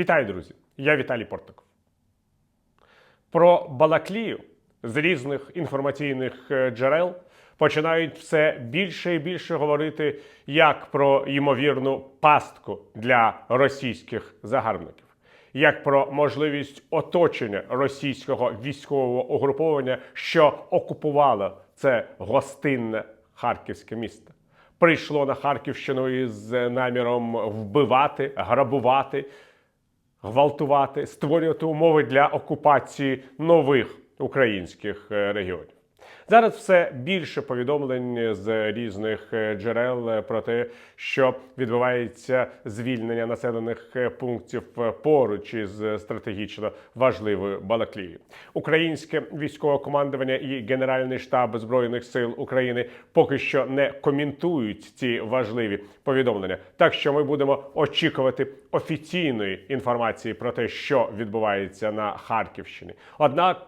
Вітаю, друзі! Я Віталій Портников. Про Балаклію з різних інформаційних е, джерел починають все більше і більше говорити як про ймовірну пастку для російських загарбників, як про можливість оточення російського військового угруповання, що окупувало це гостинне харківське місто. Прийшло на Харківщину із наміром вбивати, грабувати, гвалтувати, створювати умови для окупації нових українських е, регіонів. Зараз все більше повідомлень з різних е, джерел про те, що відбувається звільнення населених е, пунктів е, поруч із стратегічно важливою Балаклією. Українське військове командування і Генеральний штаб збройних сил України поки що не коментують ці важливі повідомлення. Так що ми будемо очікувати офіційної інформації про те, що відбувається на Харківщині. Однак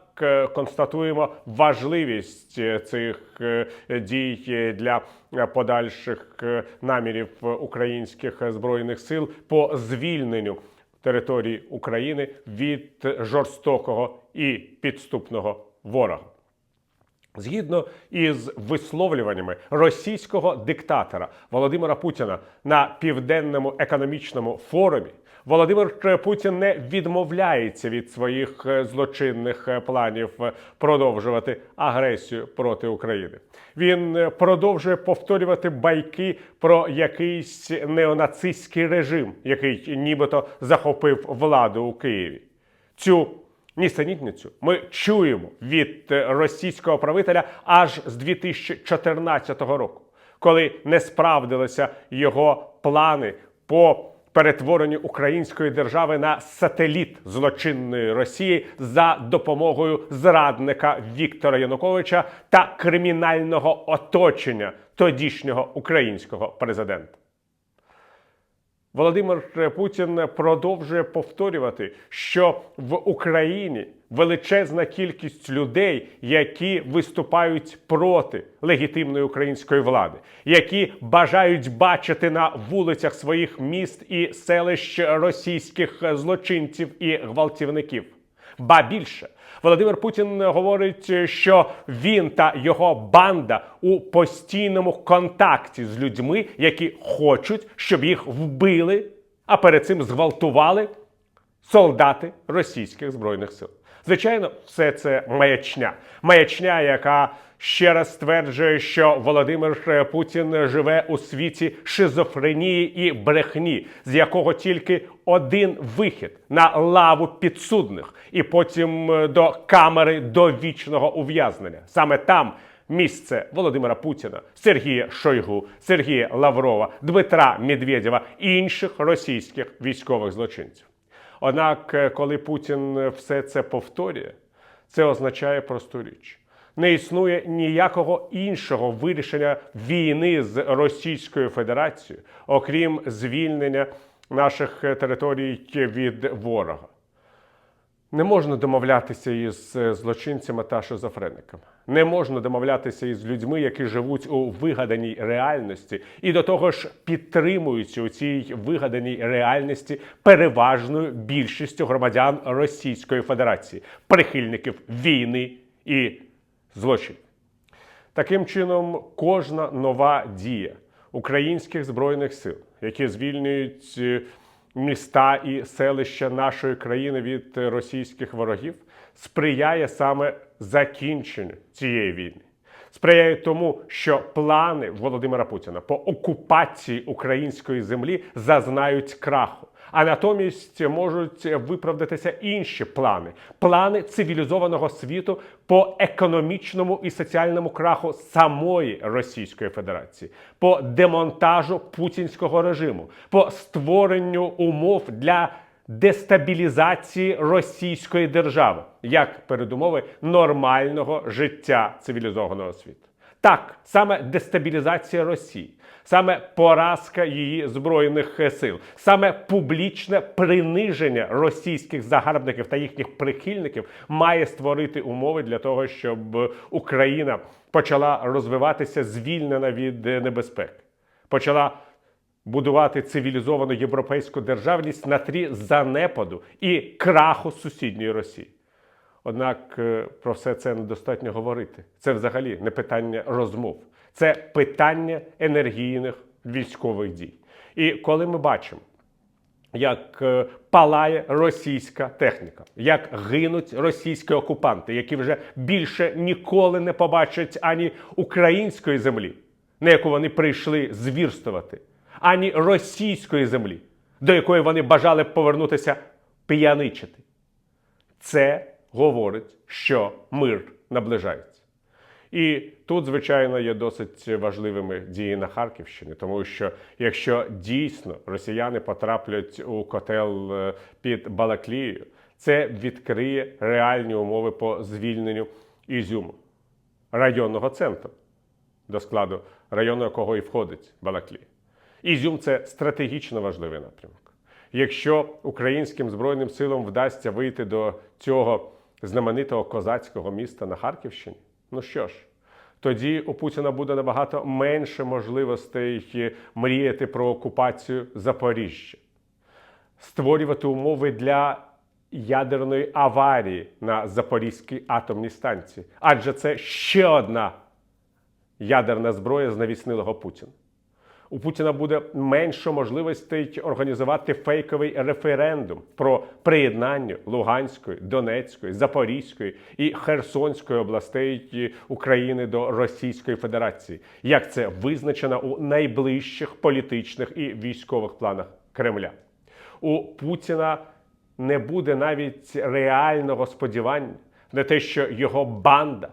констатуємо важливість е, цих е, дій е, для е, подальших е, намірів е, українських е, збройних сил по звільненню території України від жорстокого і підступного ворога. Згідно із висловлюваннями російського диктатора Володимира Путіна на південному економічному форумі, Володимир Путін не відмовляється від своїх е, злочинних е, планів е, продовжувати агресію проти України. Він продовжує повторювати байки про якийсь неонацистський режим, який нібито захопив владу у Києві. Цю Нісенітницю ми чуємо від е, російського правителя аж з 2014 року, коли не справдилися його плани по перетворенню української держави на сателіт злочинної Росії за допомогою зрадника Віктора Януковича та кримінального оточення тодішнього українського президента. Володимир Путін продовжує повторювати, що в Україні величезна кількість людей, які виступають проти легітимної української влади, які бажають бачити на вулицях своїх міст і селищ російських злочинців і гвалтівників. Ба більше Володимир Путін говорить, що він та його банда у постійному контакті з людьми, які хочуть, щоб їх вбили, а перед цим зґвалтували солдати російських збройних сил. Звичайно, все це маячня. Маячня, яка ще раз стверджує, що Володимир Путін живе у світі шизофренії і брехні, з якого тільки один вихід на лаву підсудних, і потім е, до камери довічного ув'язнення. Саме там. Місце Володимира Путіна, Сергія Шойгу, Сергія Лаврова, Дмитра Медведєва і інших російських військових злочинців. Однак, е, коли Путін все це повторює, це означає просту річ. Не існує ніякого іншого вирішення війни з Російською Федерацією, окрім звільнення наших е, територій від ворога. Не можна домовлятися із е, злочинцями та шизофрениками. Не можна домовлятися із людьми, які живуть у вигаданій реальності, і до того ж підтримуються у цій вигаданій реальності переважною більшістю громадян Російської Федерації, прихильників війни і злочинів. Таким чином, кожна нова дія українських збройних сил, які звільнюють е, міста і селища нашої країни від російських ворогів, сприяє саме закінченню цієї війни. Сприяє тому, що плани Володимира Путіна по окупації української землі зазнають краху. А натомість можуть виправдатися інші плани плани цивілізованого світу по економічному і соціальному краху самої Російської Федерації, по демонтажу путінського режиму, по створенню умов для дестабілізації російської держави як передумови нормального життя цивілізованого світу. Так, саме дестабілізація Росії, саме поразка її збройних сил, саме публічне приниження російських загарбників та їхніх прихильників має створити умови для того, щоб Україна почала розвиватися звільнена від небезпек, почала будувати цивілізовану європейську державність на тлі занепаду і краху сусідньої Росії. Однак е, про все це недостатньо говорити. Це взагалі не питання розмов, це питання енергійних військових дій. І коли ми бачимо, як е, палає російська техніка, як гинуть російські окупанти, які вже більше ніколи не побачать ані української землі, на яку вони прийшли звірствувати, ані російської землі, до якої вони бажали повернутися п'яничити. Це говорить, що мир наближається. І тут, звичайно, є досить важливими дії на Харківщині, тому що якщо дійсно росіяни потраплять у котел е, під Балаклією, це відкриє реальні умови по звільненню Ізюму, районного центру, до складу району якого і входить Балаклія. Ізюм це стратегічно важливий напрямок. Якщо українським збройним силам вдасться вийти до цього знаменитого козацького міста на Харківщині, ну що ж, тоді у Путіна буде набагато менше можливостей мріяти про окупацію Запоріжжя, створювати умови для ядерної аварії на Запорізькій атомній станції, адже це ще одна ядерна зброя з навіснилого Путіна. У Путіна буде менше можливостей організувати фейковий референдум про приєднання Луганської, Донецької, Запорізької і Херсонської областей України до Російської Федерації, як це визначено у найближчих політичних і військових планах Кремля. У Путіна не буде навіть реального сподівання на те, що його банда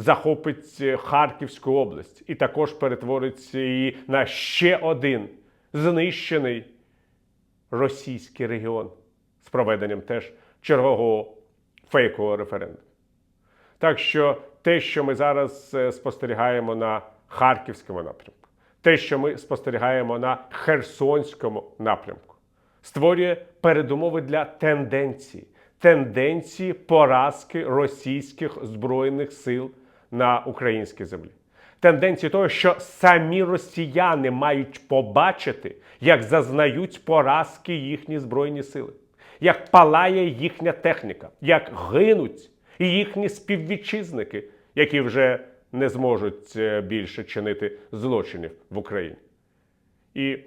захопить е, Харківську область і також перетворить її на ще один знищений російський регіон з проведенням теж чергового фейкового референдуму. Так що те, що ми зараз е, спостерігаємо на Харківському напрямку, те, що ми спостерігаємо на Херсонському напрямку, створює передумови для тенденції, тенденції поразки російських збройних сил на українській землі. Тенденції того, що самі росіяни мають побачити, як зазнають поразки їхні збройні сили, як палає їхня техніка, як гинуть їхні співвітчизники, які вже не зможуть е, більше чинити злочинів в Україні. І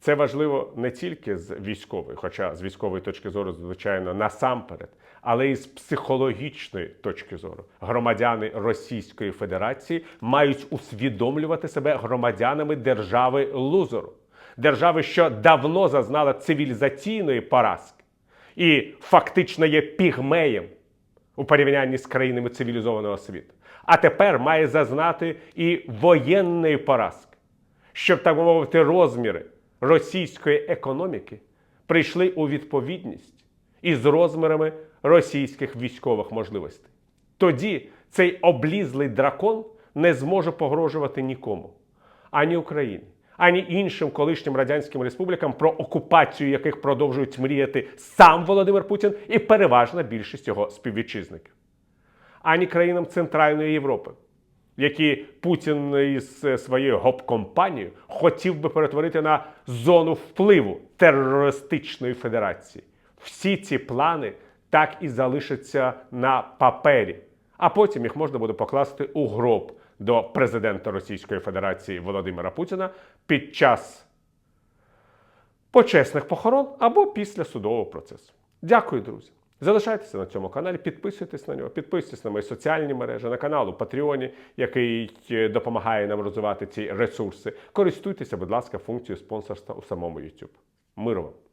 це важливо не тільки з військової, хоча з військової точки зору, звичайно, насамперед, але і з психологічної точки зору. Громадяни Російської Федерації мають усвідомлювати себе громадянами держави лузеру, держави, що давно зазнала цивілізаційної поразки, і фактично є пігмеєм у порівнянні з країнами цивілізованого світу. А тепер має зазнати і воєнної поразки, щоб так мовити, розміри російської економіки прийшли у відповідність із розмірами російських військових можливостей. Тоді цей облізлий дракон не зможе погрожувати нікому, ані Україні, ані іншим колишнім радянським республікам, про окупацію яких продовжують мріяти сам Володимир Путін і переважна більшість його співвітчизників, ані країнам Центральної Європи які Путін із своєю гоп-компанією хотів би перетворити на зону впливу терористичної федерації. Всі ці плани так і залишаться на папері, а потім їх можна буде покласти у гроб до президента Російської Федерації Володимира Путіна під час почесних похорон або після судового процесу. Дякую, друзі. Залишайтеся на цьому каналі, підписуйтесь на нього, підписуйтесь на мої соціальні мережі, на канал у Патреоні, який е, допомагає нам розвивати ці ресурси. Користуйтеся, будь ласка, функцією спонсорства у самому YouTube. Миру вам!